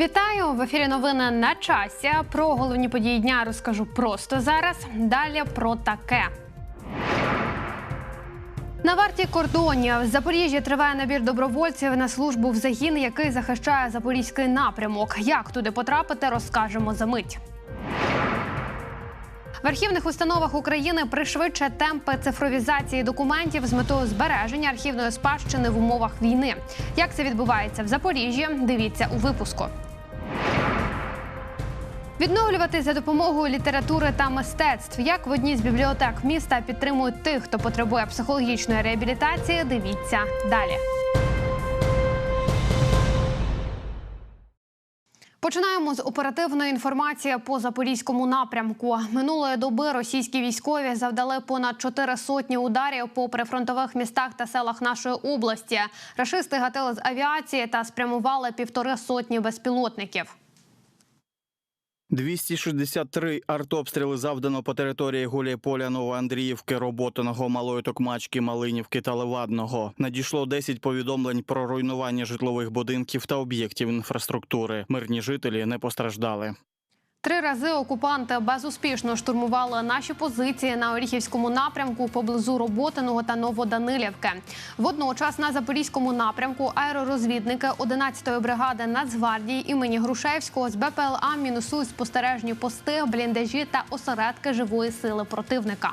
Вітаю в ефірі. Новини на часі. Про головні події дня розкажу просто зараз. Далі про таке. На варті кордонів в Запоріжжі триває набір добровольців на службу в загін, який захищає запорізький напрямок. Як туди потрапити, розкажемо за мить. В архівних установах України пришвидшать темпи цифровізації документів з метою збереження архівної спадщини в умовах війни. Як це відбувається в Запоріжжі? Дивіться у випуску. Відновлювати за допомогою літератури та мистецтв. Як в одній з бібліотек міста підтримують тих, хто потребує психологічної реабілітації. Дивіться далі. Починаємо з оперативної інформації по запорізькому напрямку. Минулої доби російські військові завдали понад чотири сотні ударів по прифронтових містах та селах нашої області. Рашисти гатили з авіації та спрямували півтори сотні безпілотників. 263 артобстріли завдано по території Гуляйполя, Новоандріївки, Роботиного, Малої Токмачки, Малинівки та Левадного. Надійшло 10 повідомлень про руйнування житлових будинків та об'єктів інфраструктури. Мирні жителі не постраждали. Три рази окупанти безуспішно штурмували наші позиції на Оріхівському напрямку поблизу Роботиного та Новоданилівки. Водночас на запорізькому напрямку аеророзвідники 11-ї бригади Нацгвардії імені Грушевського з БПЛА мінусують спостережні пости, бліндажі та осередки живої сили противника.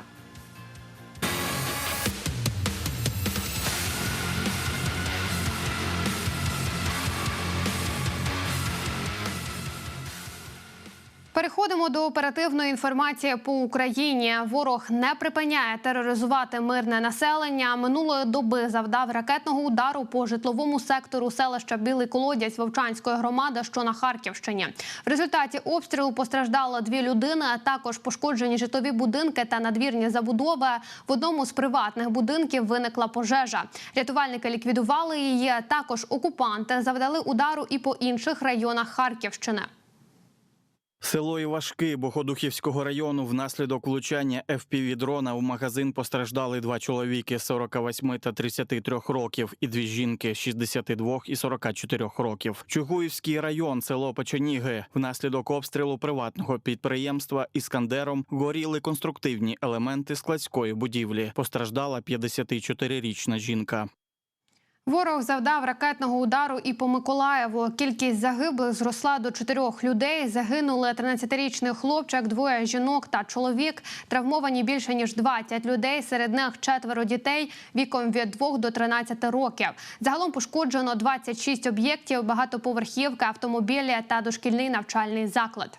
Переходимо до оперативної інформації по Україні. Ворог не припиняє тероризувати мирне населення. Минулої доби завдав ракетного удару по житловому сектору селища Білий Колодязь Вовчанської громади, що на Харківщині. В результаті обстрілу постраждало дві людини. а Також пошкоджені житлові будинки та надвірні забудови. В одному з приватних будинків виникла пожежа. Рятувальники ліквідували її. Також окупанти завдали удару і по інших районах Харківщини. Село Івашки Богодухівського району внаслідок влучання FPV-дрона у магазин постраждали два чоловіки 48 та 33 років і дві жінки 62 і 44 років. Чугуївський район, село Печеніги. Внаслідок обстрілу приватного підприємства Іскандером горіли конструктивні елементи складської будівлі. Постраждала 54-річна жінка. Ворог завдав ракетного удару і по Миколаєву. Кількість загиблих зросла до чотирьох людей. Загинули 13-річний хлопчик, двоє жінок та чоловік. Травмовані більше ніж 20 людей. Серед них четверо дітей віком від 2 до 13 років. Загалом пошкоджено 26 об'єктів, багатоповерхівки, автомобілі та дошкільний навчальний заклад.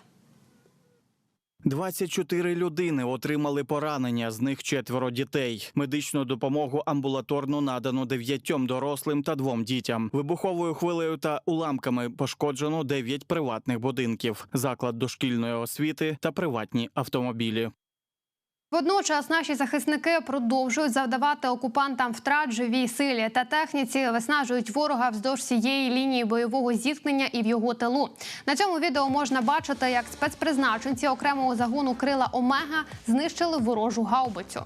24 людини отримали поранення, з них четверо дітей. Медичну допомогу амбулаторно надано дев'ятьом дорослим та двом дітям. Вибуховою хвилею та уламками пошкоджено дев'ять приватних будинків, заклад дошкільної освіти та приватні автомобілі. Водночас наші захисники продовжують завдавати окупантам втрат живій силі та техніці, виснажують ворога вздовж всієї лінії бойового зіткнення і в його тилу. На цьому відео можна бачити, як спецпризначенці окремого загону крила Омега знищили ворожу гаубицю.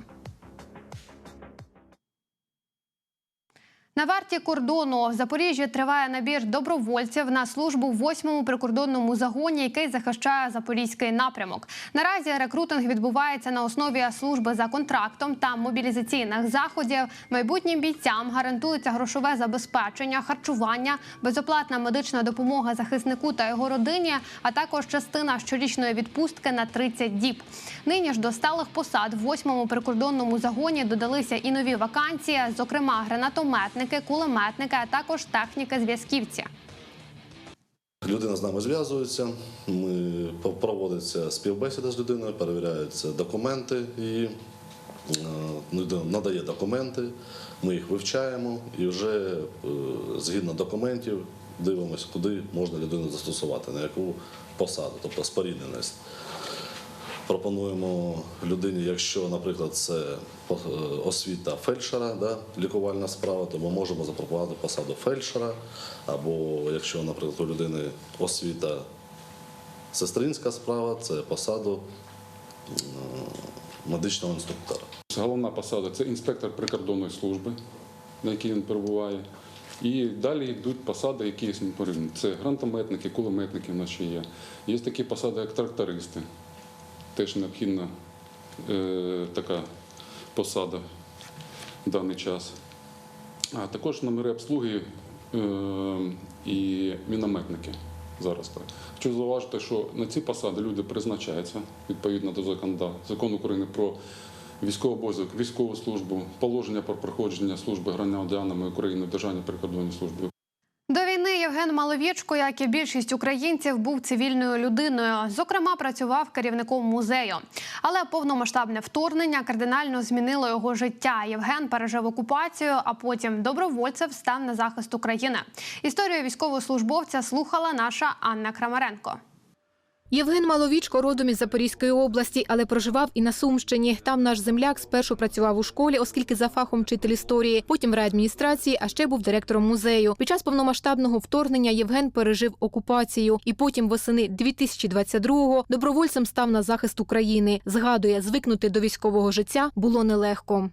На варті кордону в Запоріжжі триває набір добровольців на службу в 8-му прикордонному загоні, який захищає запорізький напрямок. Наразі рекрутинг відбувається на основі служби за контрактом та мобілізаційних заходів. Майбутнім бійцям гарантується грошове забезпечення, харчування, безоплатна медична допомога захиснику та його родині, а також частина щорічної відпустки на 30 діб. Нині ж до сталих посад в 8-му прикордонному загоні додалися і нові вакансії, зокрема гранатометники, кулеметники, а також техніки зв'язківці. Людина з нами зв'язується, проводиться співбесіда з людиною, перевіряються документи і людина надає документи, ми їх вивчаємо і вже е, згідно документів дивимося, куди можна людину застосувати, на яку посаду, тобто спорідненість. Пропонуємо людині, якщо, наприклад, це е, освіта фельдшера, да, лікувальна справа, то ми можемо запропонувати посаду фельдшера, або якщо, наприклад, у людини освіта сестринська справа, це посаду е, медичного інструктора. Головна посада це інспектор прикордонної служби, на якій він перебуває. І далі йдуть посади, які є. Це гранатометники, кулеметники в нас ще є. Є такі посади, як трактористи. Теж необхідна е, така посада в даний час. А також номери обслуги е, і мінометники зараз. Хочу зауважити, що на ці посади люди призначаються відповідно до законодавства, закону України про військовий обов'язок, військову службу, положення про проходження служби громадянами України в Державній прикордонній службі. Євген Маловічко, як і більшість українців, був цивільною людиною. Зокрема, працював керівником музею. Але повномасштабне вторгнення кардинально змінило його життя. Євген пережив окупацію, а потім добровольцем став на захист України. Історію військовослужбовця слухала наша Анна Крамаренко. Євген Маловічко родом із Запорізької області, але проживав і на Сумщині. Там наш земляк спершу працював у школі, оскільки за фахом вчитель історії, потім в реадміністрації, а ще був директором музею. Під час повномасштабного вторгнення Євген пережив окупацію і потім восени 2022-го добровольцем став на захист України. Згадує, звикнути до військового життя було нелегко.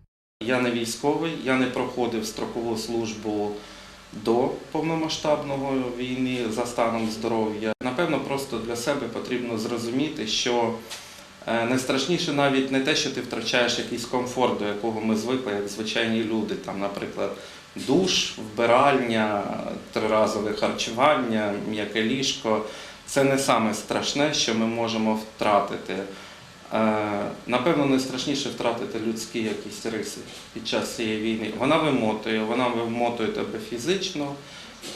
Я не військовий, я не проходив строкову службу до повномасштабного війни за станом здоров'я. Напевно, просто для себе потрібно зрозуміти, що е, найстрашніше навіть не те, що ти втрачаєш якийсь комфорт, до якого ми звикли, як звичайні люди. Там, наприклад, душ, вбиральня, триразове харчування, м'яке ліжко. Це не саме страшне, що ми можемо втратити. Е, Напевно, найстрашніше втратити людські якісь риси під час цієї війни. Вона вимотує, вона вимотує тебе фізично,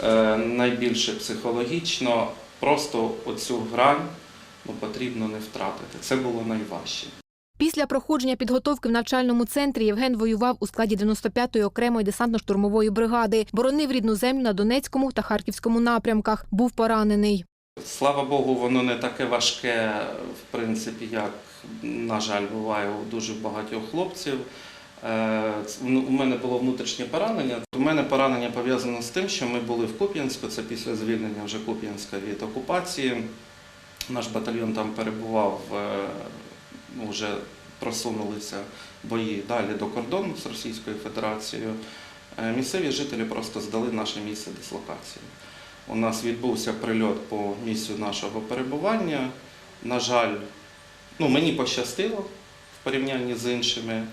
е, найбільше психологічно. Просто оцю грань ну, потрібно не втратити. Це було найважче. Після проходження підготовки в навчальному центрі Євген воював у складі 95-ї окремої десантно-штурмової бригади, боронив рідну землю на Донецькому та Харківському напрямках. Був поранений. Слава Богу, воно не таке важке, в принципі, як, на жаль, буває у дуже багатьох хлопців. Е, ну, У мене було внутрішнє поранення. У мене поранення пов'язано з тим, що ми були в Куп'янську, це після звільнення вже Куп'янська від окупації. Наш батальйон там перебував, е, вже просунулися бої далі до кордону з Російською Федерацією. Е, Місцеві жителі просто здали наше місце дислокації. У нас відбувся прильот по місцю нашого перебування. На жаль, ну, мені пощастило в порівнянні з іншими.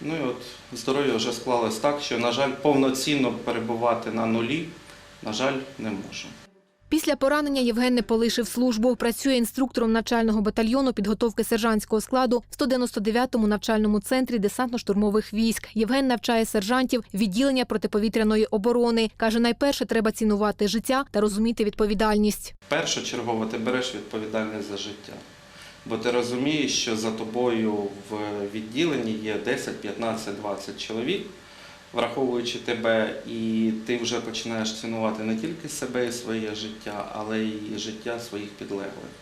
Ну і от здоров'я вже склалось так, що, на жаль, повноцінно перебувати на нулі, на жаль, не можу. Після поранення Євген не полишив службу. Працює інструктором навчального батальйону підготовки сержантського складу в 199-му навчальному центрі десантно-штурмових військ. Євген навчає сержантів відділення протиповітряної оборони. Каже, найперше треба цінувати життя та розуміти відповідальність. Першочергово ти береш відповідальність за життя. Бо ти розумієш, що за тобою в відділенні є 10, 15, 20 чоловік, враховуючи тебе, і ти вже починаєш цінувати не тільки себе і своє життя, але й життя своїх підлеглих.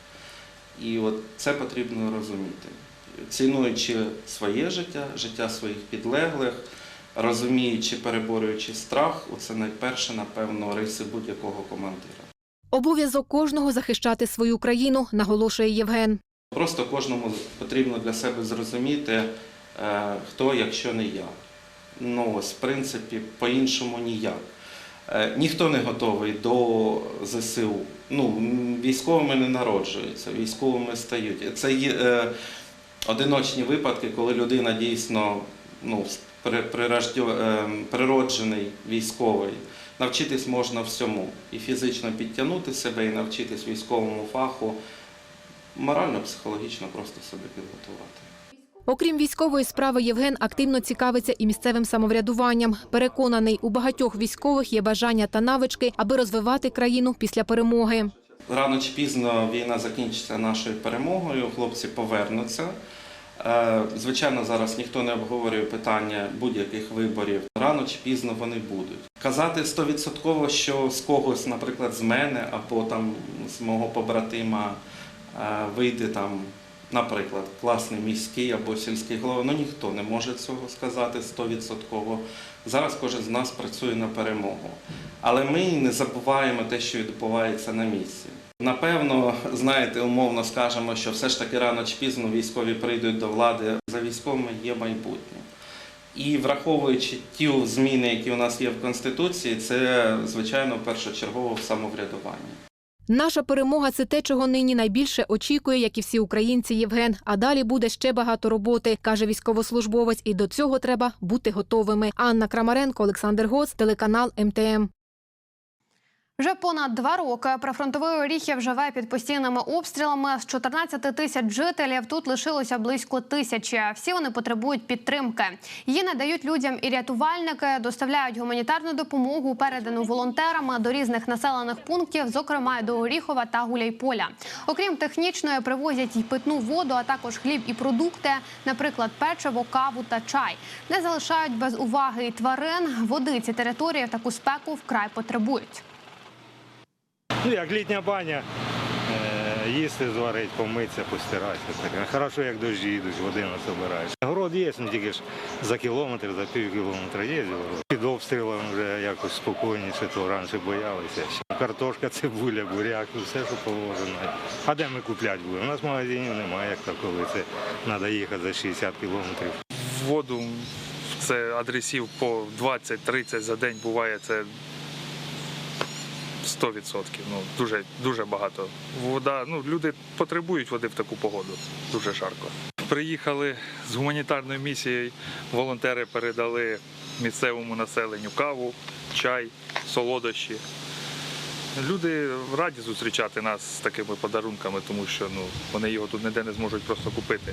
І от це потрібно розуміти. Цінуючи своє життя, життя своїх підлеглих, розуміючи, переборюючи страх, це найперше, напевно, риси будь-якого командира. Обов'язок кожного захищати свою країну, наголошує Євген. Просто кожному потрібно для себе зрозуміти, е, хто, якщо не я. Ну, ось, в принципі, по-іншому ніяк. Е, Ніхто не готовий до ЗСУ. Ну, військовими не народжуються, військовими стають. Це є е, одиночні випадки, коли людина дійсно ну, е, природжений військовий. Навчитись можна всьому. І фізично підтягнути себе, і навчитись військовому фаху морально, психологічно просто себе підготувати. Окрім військової справи, Євген активно цікавиться і місцевим самоврядуванням. Переконаний, у багатьох військових є бажання та навички, аби розвивати країну після перемоги. Рано чи пізно війна закінчиться нашою перемогою, хлопці повернуться. Е, Звичайно, зараз ніхто не обговорює питання будь-яких виборів. Рано чи пізно вони будуть. Казати стовідсотково, що з когось, наприклад, з мене або там з мого побратима вийде там, наприклад, класний міський або сільський голова, ну ніхто не може цього сказати стовідсотково. Зараз кожен з нас працює на перемогу. Але ми не забуваємо те, що відбувається на місці. Напевно, знаєте, умовно скажемо, що все ж таки рано чи пізно військові прийдуть до влади. За військовими є майбутнє. І враховуючи ті зміни, які у нас є в Конституції, це звичайно першочергово в самоврядуванні. Наша перемога це те, чого нині найбільше очікує, як і всі українці. Євген. А далі буде ще багато роботи, каже військовослужбовець. І до цього треба бути готовими. Анна Крамаренко, Олександр Гоц, телеканал МТМ. Вже понад два роки прифронтовий Оріхів живе під постійними обстрілами. З 14 тисяч жителів тут лишилося близько тисячі. Всі вони потребують підтримки. Її надають людям і рятувальники, доставляють гуманітарну допомогу, передану волонтерами до різних населених пунктів, зокрема до Оріхова та Гуляйполя. Окрім технічної, привозять й питну воду, а також хліб і продукти, наприклад, печиво, каву та чай. Не залишають без уваги і тварин. Води ці території таку спеку вкрай потребують. Ну, як літня баня, е, їсти зварить, помитися, постиратися. Таке. Хорошо, як дощі йдуть, води не собираєш. Город є, ну тільки ж за кілометр, за пів кілометра є город. Під обстрілом вже якось спокійніше, то раніше боялися. Картошка, цибуля, буряк, ну, все, що положено. А де ми купляти будемо? У нас магазинів немає, як таковий. Це треба їхати за 60 кілометрів. воду. Це адресів по 20-30 за день буває це 100%. Ну, дуже, дуже багато. Вода, ну, люди потребують води в таку погоду. Дуже жарко. Приїхали з гуманітарною місією, волонтери передали місцевому населенню каву, чай, солодощі. Люди раді зустрічати нас з такими подарунками, тому що ну, вони його тут ніде не зможуть просто купити.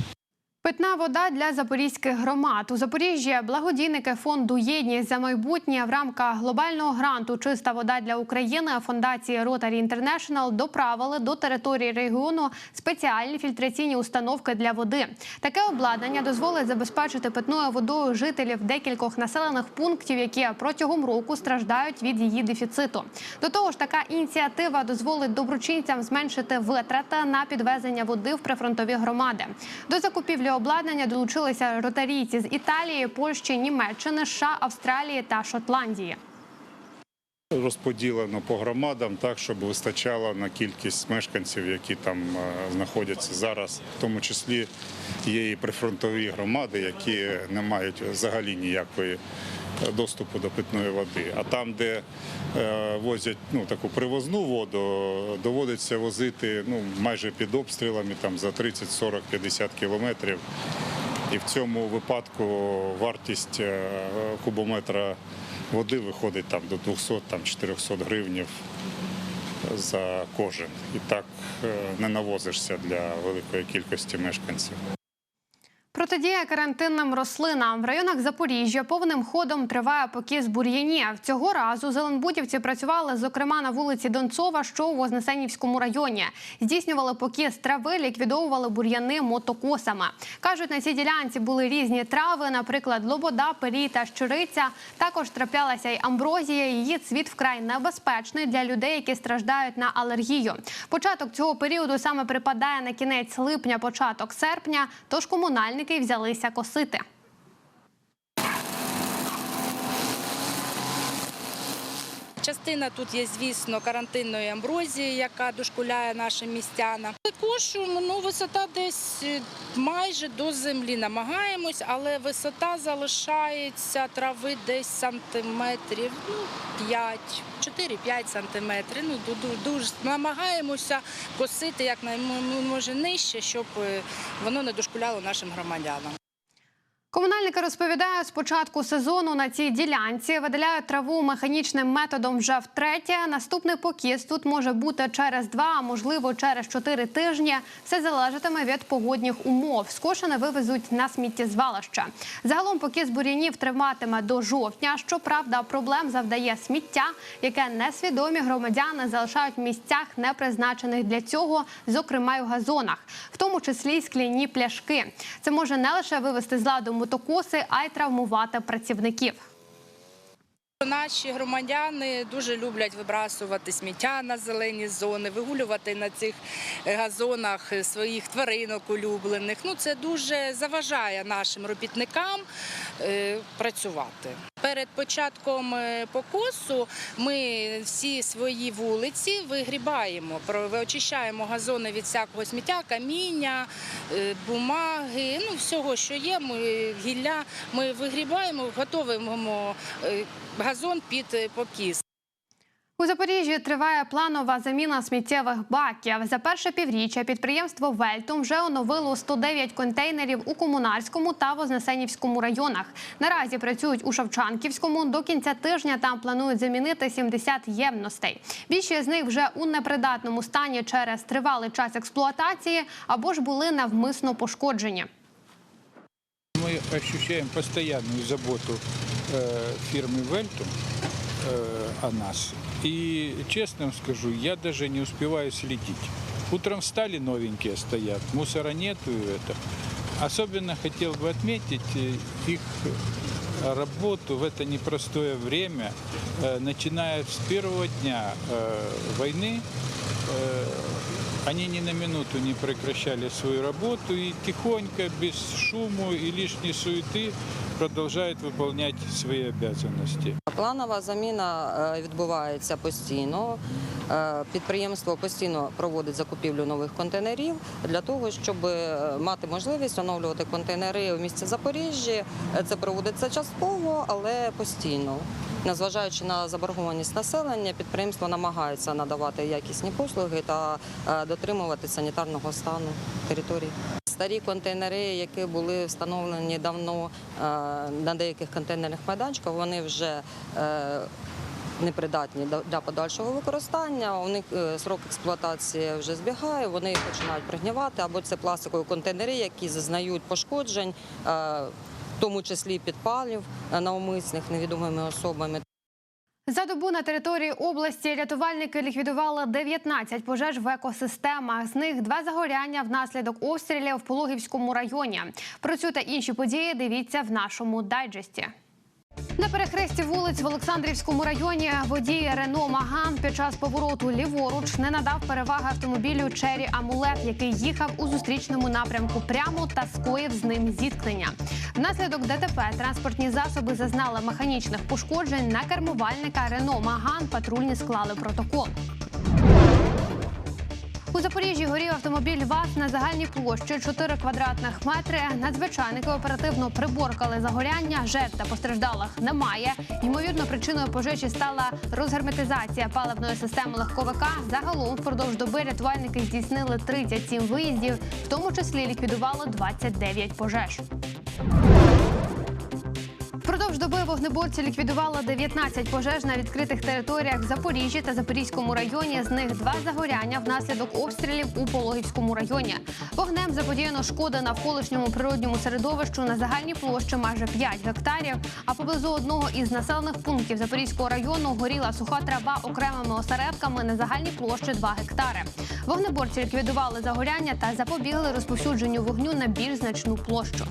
Питна вода для запорізьких громад у Запоріжжі. Благодійники фонду Єдність за майбутнє в рамках глобального гранту Чиста вода для України фондації Rotary International доправили до території регіону спеціальні фільтраційні установки для води. Таке обладнання дозволить забезпечити питною водою жителів декількох населених пунктів, які протягом року страждають від її дефіциту. До того ж, така ініціатива дозволить доброчинцям зменшити витрати на підвезення води в прифронтові громади. До закупівлі обладнання долучилися ротарійці з Італії, Польщі, Німеччини, США, Австралії та Шотландії. розподілено по громадам так, щоб вистачало на кількість мешканців, які там е, знаходяться зараз. В тому числі є і прифронтові громади, які не мають взагалі ніякої доступу до питної води. А там, де е, возять ну, таку привозну воду, доводиться возити ну, майже під обстрілами там, за 30, 40, 50 кілометрів. І в цьому випадку вартість е, кубометра води виходить там до 200 там 400 гривнів за кожен. І так е, не навозишся для великої кількості мешканців. Протидія карантинним рослинам в районах Запоріжжя повним ходом триває покіс бур'янів. Цього разу зеленбудівці працювали, зокрема, на вулиці Донцова, що у Вознесенівському районі. Здійснювали покіс трави, ліквідовували бур'яни мотокосами. Кажуть, на цій ділянці були різні трави, наприклад, лобода, пері та щириця. Також траплялася й амброзія. Її цвіт вкрай небезпечний для людей, які страждають на алергію. Початок цього періоду саме припадає на кінець липня, початок серпня. Тож комунальники взялися косити. Частина тут є, звісно, карантинної амброзії, яка дошкуляє нашим містянам. Кошуємо, ну, висота десь е, майже до землі намагаємось, але висота залишається трави десь сантиметрів ну, 5, 4-5 сантиметрів. Ну, ду- ду- дуже намагаємося косити як може нижче, щоб е, воно не дошкуляло нашим громадянам. Комунальники розповідають, з початку сезону на цій ділянці видаляють траву механічним методом вже втретє. Наступний покіс тут може бути через два, а можливо через чотири тижні. Все залежатиме від погодних умов. Скошене вивезуть на сміттєзвалище. Загалом покіс бур'янів триватиме до жовтня. Щоправда, проблем завдає сміття, яке несвідомі громадяни залишають в місцях, не призначених для цього, зокрема й у газонах, в тому числі й скляні пляшки. Це може не лише вивести з ладу мотокоси, а й травмувати працівників. Наші громадяни дуже люблять вибрасувати сміття на зелені зони, вигулювати на цих е, газонах своїх тваринок улюблених. Ну це дуже заважає нашим робітникам е, працювати. Перед початком е, покосу ми всі свої вулиці вигрібаємо, очищаємо газони від всякого сміття, каміння, е, бумаги, ну всього, що є. Ми гілля ми вигрібаємо, готуємо е, газон під покіс. У Запоріжжі триває планова заміна сміттєвих баків. За перше півріччя підприємство Вельтум вже оновило 109 контейнерів у Комунарському та Вознесенівському районах. Наразі працюють у Шевчанківському. До кінця тижня там планують замінити 70 ємностей. Більшість з них вже у непридатному стані через тривалий час експлуатації або ж були навмисно пошкоджені. Мы ощущаем постоянную заботу э, фирмы Вельтум э, о нас. И честно вам скажу, я даже не успеваю следить. Утром встали, новенькие стоят, мусора нету и это. Особенно хотел бы отметить э, их работу в это непростое время, э, начиная с первого дня э, войны. э, они ни на минуту не прекращали свою работу и тихонько, без шуму и лишней суеты продолжают выполнять свои обязанности. Планова заміна е, відбувається постійно. Е, Підприємство постійно проводить закупівлю нових контейнерів для того, щоб е, мати можливість оновлювати контейнери в місті Запоріжжі. Е, Це проводиться частково, але постійно. Незважаючи на заборгованість населення, підприємство намагається надавати якісні послуги та дотримувати санітарного стану території. Старі контейнери, які були встановлені давно на деяких контейнерних майданчиках, вони вже непридатні для подальшого використання. У них е, срок експлуатації вже збігає, вони починають пригнівати, або це пластикові контейнери, які зазнають пошкоджень, е, в тому числі підпалів е, навмисних невідомими особами. За добу на території області рятувальники ліквідували 19 пожеж в екосистемах. З них два загоряння внаслідок обстрілів в Пологівському районі. Про цю та інші події дивіться в нашому дайджесті. На перехресті вулиць в Олександрівському районі водій Рено Маган під час повороту ліворуч не надав переваги автомобілю Чері Амулет, який їхав у зустрічному напрямку прямо та скоїв з ним зіткнення. Внаслідок ДТП транспортні засоби зазнали механічних пошкоджень. На кермувальника Рено Маган патрульні склали протокол. Запоріжжі горів автомобіль ВАЗ на загальній площі 4 квадратних метри. Надзвичайники оперативно приборкали загоряння. Жертв та постраждалих немає. Ймовірно, причиною пожежі стала розгерметизація паливної системи легковика. Загалом впродовж доби рятувальники здійснили 37 виїздів, в тому числі ліквідували 29 пожеж. Впродовж доби вогнеборці ліквідували 19 пожеж на відкритих територіях в Запоріжжі та Запорізькому районі. З них два загоряння внаслідок обстрілів у Пологівському районі. Вогнем заподіяно шкоди навколишньому природньому середовищу на загальній площі майже 5 гектарів. А поблизу одного із населених пунктів Запорізького району горіла суха трава окремими осередками на загальній площі 2 гектари. Вогнеборці ліквідували загоряння та запобігли розповсюдженню вогню на більш значну площу.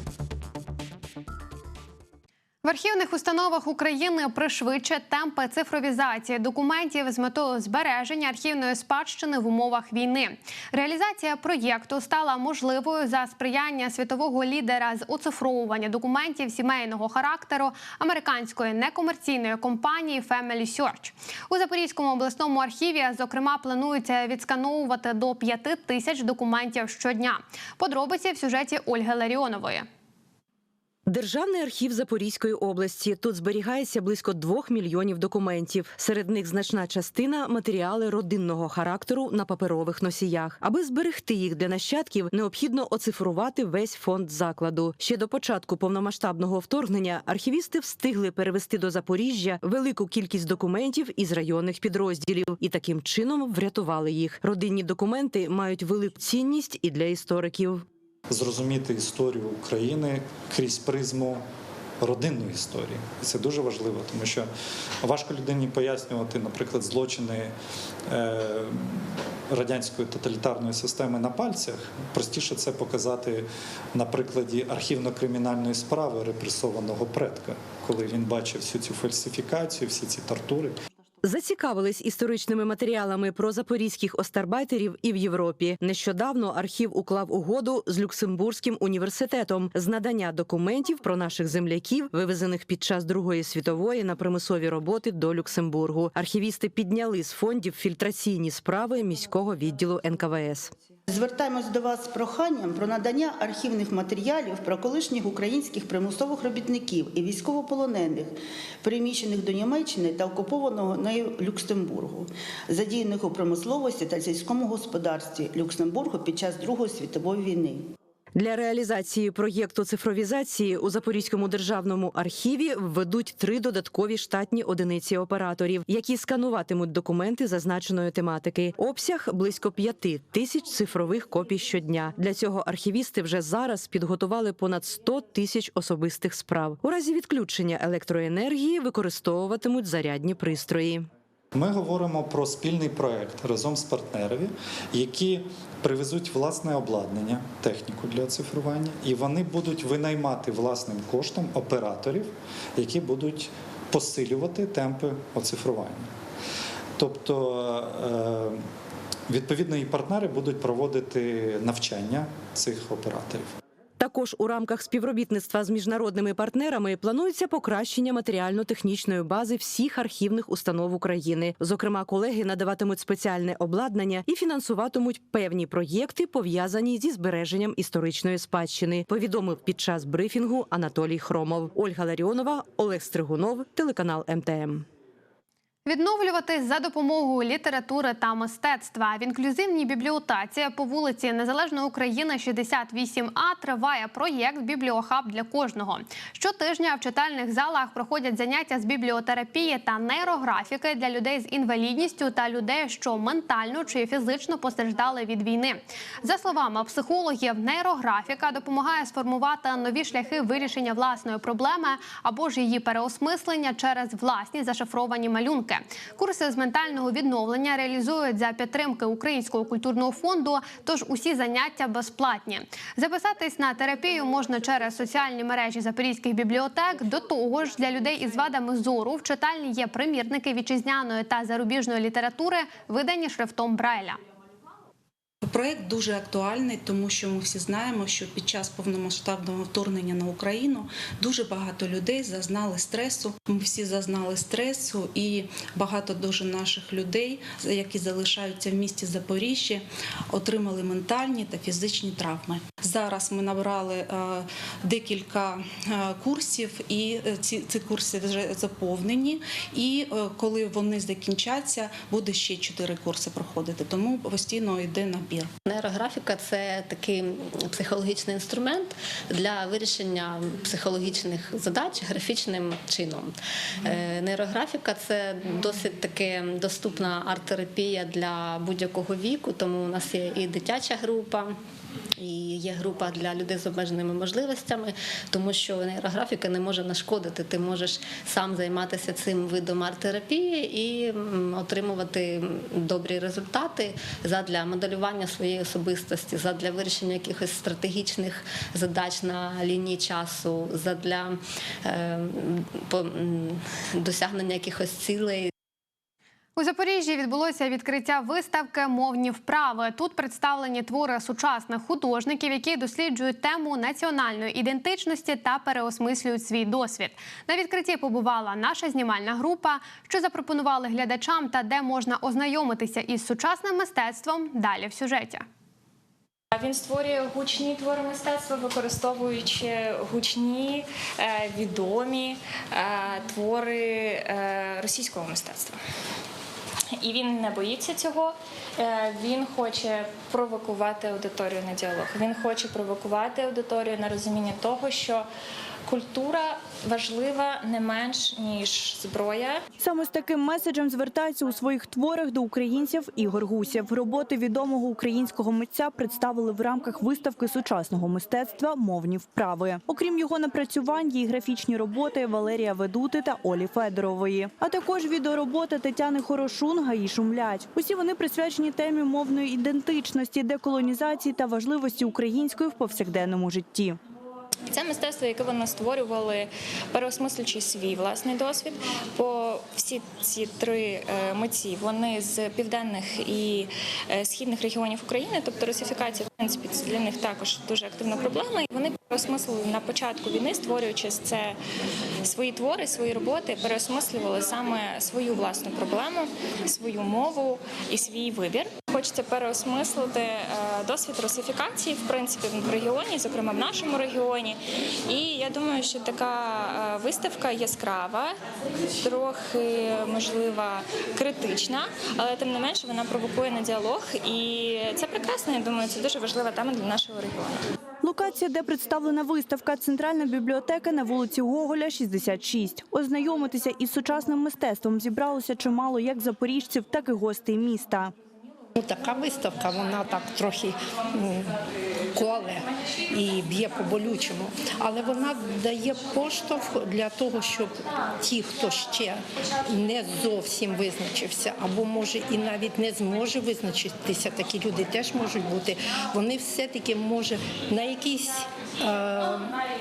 В архівних установах України пришвидшать темпи цифровізації документів з метою збереження архівної спадщини в умовах війни. Реалізація проєкту стала можливою за сприяння світового лідера з оцифровування документів сімейного характеру американської некомерційної компанії Family Search. У Запорізькому обласному архіві, зокрема, планується відскановувати до 5 тисяч документів щодня. Подробиці в сюжеті Ольги Ларіонової. Державний архів Запорізької області тут зберігається близько двох мільйонів документів. Серед них значна частина матеріали родинного характеру на паперових носіях. Аби зберегти їх для нащадків, необхідно оцифрувати весь фонд закладу. Ще до початку повномасштабного вторгнення архівісти встигли перевести до Запоріжжя велику кількість документів із районних підрозділів і таким чином врятували їх. Родинні документи мають велику цінність і для істориків. Зрозуміти історію України крізь призму родинної історії. Це дуже важливо, тому що важко людині пояснювати, наприклад, злочини е, радянської тоталітарної системи на пальцях. Простіше це показати на прикладі архівно-кримінальної справи репресованого предка, коли він бачив всю цю фальсифікацію, всі ці тортури. Зацікавились історичними матеріалами про запорізьких остарбайтерів і в Європі. Нещодавно архів уклав угоду з Люксембурзьким університетом з надання документів про наших земляків, вивезених під час Другої світової на примусові роботи до Люксембургу. Архівісти підняли з фондів фільтраційні справи міського відділу НКВС. Звертаємось до вас з проханням про надання архівних матеріалів про колишніх українських примусових робітників і військовополонених, переміщених до Німеччини та окупованого нею Люксембургу, задіяних у промисловості та сільському господарстві Люксембургу під час Другої світової війни. Для реалізації проєкту цифровізації у Запорізькому державному архіві введуть три додаткові штатні одиниці операторів, які скануватимуть документи зазначеної тематики. Обсяг близько п'яти тисяч цифрових копій щодня. Для цього архівісти вже зараз підготували понад 100 тисяч особистих справ. У разі відключення електроенергії використовуватимуть зарядні пристрої. Ми говоримо про спільний проект разом з партнерами, які привезуть власне обладнання, техніку для оцифрування, і вони будуть винаймати власним коштом операторів, які будуть посилювати темпи оцифрування. Тобто, е, відповідно, і партнери будуть проводити навчання цих операторів. Також у рамках співробітництва з міжнародними партнерами планується покращення матеріально-технічної бази всіх архівних установ України. Зокрема, колеги надаватимуть спеціальне обладнання і фінансуватимуть певні проєкти, пов'язані зі збереженням історичної спадщини. Повідомив під час брифінгу Анатолій Хромов, Ольга Ларіонова, Олег Стригунов, телеканал МТМ. Відновлювати за допомогою літератури та мистецтва в інклюзивній бібліотеці по вулиці Незалежної України 68А триває проєкт Бібліохаб для кожного. Щотижня в читальних залах проходять заняття з бібліотерапії та нейрографіки для людей з інвалідністю та людей, що ментально чи фізично постраждали від війни. За словами психологів, нейрографіка допомагає сформувати нові шляхи вирішення власної проблеми або ж її переосмислення через власні зашифровані малюнки. Курси з ментального відновлення реалізують за підтримки Українського культурного фонду. Тож усі заняття безплатні. Записатись на терапію можна через соціальні мережі запорізьких бібліотек. До того ж, для людей із вадами зору в читальні є примірники вітчизняної та зарубіжної літератури, видані шрифтом Брайля. Проект дуже актуальний, тому що ми всі знаємо, що під час повномасштабного вторгнення на Україну дуже багато людей зазнали стресу. Ми всі зазнали стресу, і багато дуже наших людей, які залишаються в місті Запоріжжя, отримали ментальні та фізичні травми. Зараз ми набрали е, декілька е, курсів, і е, ці, ці курси вже заповнені. І коли вони закінчаться, буде ще чотири курси проходити. Тому постійно йде набір. Нейрографіка це такий психологічний інструмент для вирішення психологічних задач графічним чином. Е, Нейрографіка це досить таки доступна арт-терапія для будь-якого віку, тому у нас є і дитяча група. І є група для людей з обмеженими можливостями, тому що нейрографіка не може нашкодити. Ти можеш сам займатися цим видом арт-терапії і отримувати добрі результати задля моделювання своєї особистості, задля вирішення якихось стратегічних задач на лінії часу, задля е, по- досягнення якихось цілей. У Запоріжжі відбулося відкриття виставки Мовні вправи. Тут представлені твори сучасних художників, які досліджують тему національної ідентичності та переосмислюють свій досвід. На відкритті побувала наша знімальна група, що запропонували глядачам та де можна ознайомитися із сучасним мистецтвом. Далі в сюжеті. Він створює гучні твори мистецтва, використовуючи гучні е, відомі е, твори е, російського мистецтва. І він не боїться цього. Е, Він хоче провокувати аудиторію на діалог. Він хоче провокувати аудиторію на розуміння того, що культура важлива не менш ніж зброя. Саме з таким меседжем звертається у своїх творах до українців Ігор Гусєв. Роботи відомого українського митця представили в рамках виставки сучасного мистецтва Мовні вправи. Окрім його напрацювань, є й графічні роботи Валерія Ведути та Олі Федорової, а також відеороботи Тетяни Хорошун «Гаї шумлять. Усі вони присвячені темі мовної ідентичності, деколонізації та важливості української в повсякденному житті. Це мистецтво, яке вони створювали, переосмислюючи свій власний досвід. Бо всі ці три е, митці вони з південних і е, східних регіонів України, тобто русифікація, в принципі, для них також дуже активна проблема. Вони переосмислили на початку війни, створюючи це свої твори, свої роботи, переосмислювали саме свою власну проблему, свою мову і свій вибір. Хочеться переосмислити е, досвід русифікації, в принципі, в регіоні, зокрема в нашому регіоні. І я думаю, що така е, виставка яскрава, трохи можливо критична, але тим не менше вона провокує на діалог. І це прекрасно. Я думаю, це дуже важлива тема для нашого регіону. Локація, де представлена виставка Центральна бібліотека на вулиці Гоголя, 66. Ознайомитися із сучасним мистецтвом зібралося чимало як запоріжців, так і гостей міста. Ну, така виставка, вона так трохи м, коле і б'є по болючому, але вона дає поштовх для того, щоб ті, хто ще не зовсім визначився, або може і навіть не зможе визначитися, такі люди теж можуть бути. Вони все-таки може на якийсь е,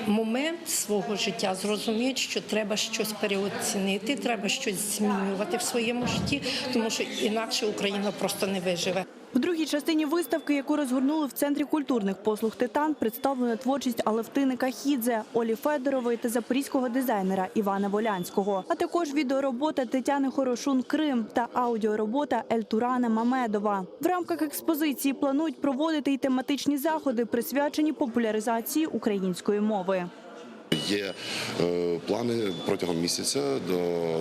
момент свого життя зрозуміють, що треба щось переоцінити, треба щось змінювати в своєму житті, тому що інакше Україна просто не виживе. В другій частині виставки, яку розгорнули в центрі культурних послуг Титан, представлена творчість Алевтини Кахідзе, Олі Федорової та запорізького дизайнера Івана Волянського, а також відеоробота Тетяни Хорошун Крим та аудіоробота Ельтурана Мамедова. В рамках експозиції планують проводити й тематичні заходи, присвячені популяризації української мови. Є е, плани протягом місяця до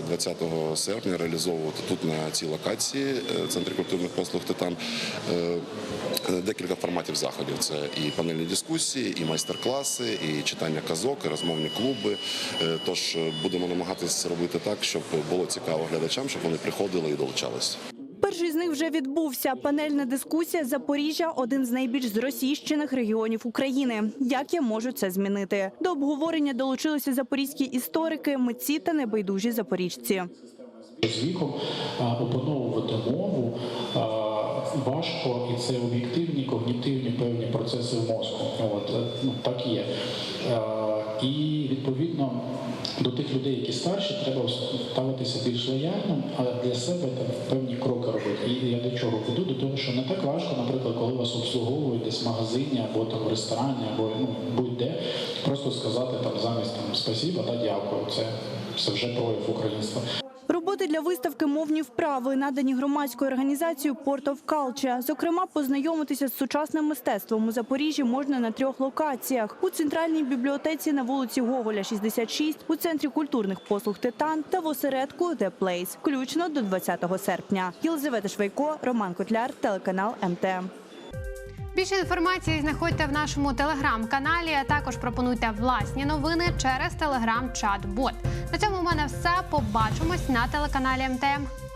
20 серпня реалізовувати тут на цій локації е, центрі культурних послуг Титан е, декілька форматів заходів. Це і панельні дискусії, і майстер-класи, і читання казок, і розмовні клуби. Тож будемо намагатися робити так, щоб було цікаво глядачам, щоб вони приходили і долучалися. Перший з них вже відбувся. Панельна дискусія Запоріжжя один з найбільш зросійщених регіонів України. Як я можу це змінити? До обговорення долучилися запорізькі історики, митці та небайдужі запоріжці. З віком опановувати мову важко, і це об'єктивні когнітивні певні процеси в мозку. От ну так є. А, і відповідно до тих людей, які старші, треба ставитися більш лояльно, але для себе там певні кроки робити. І я до чого веду? До того, що не так важко, наприклад, коли вас обслуговують десь в магазині або там в ресторані, або ну будь-де, просто сказати там замість там спасіба та дякую. Це, це вже прояв українства. Роботи для виставки мовні вправи надані громадською організацією Port of Culture. Зокрема, познайомитися з сучасним мистецтвом у Запоріжжі можна на трьох локаціях: у центральній бібліотеці на вулиці Гоголя, 66, у центрі культурних послуг Титан та в осередку The Place, включно до 20 серпня. Єлизавета Швайко, Роман Котляр, телеканал МТМ. Більше інформації знаходьте в нашому телеграм-каналі. А також пропонуйте власні новини через телеграм-чат-бот. На цьому в мене все. Побачимось на телеканалі МТМ.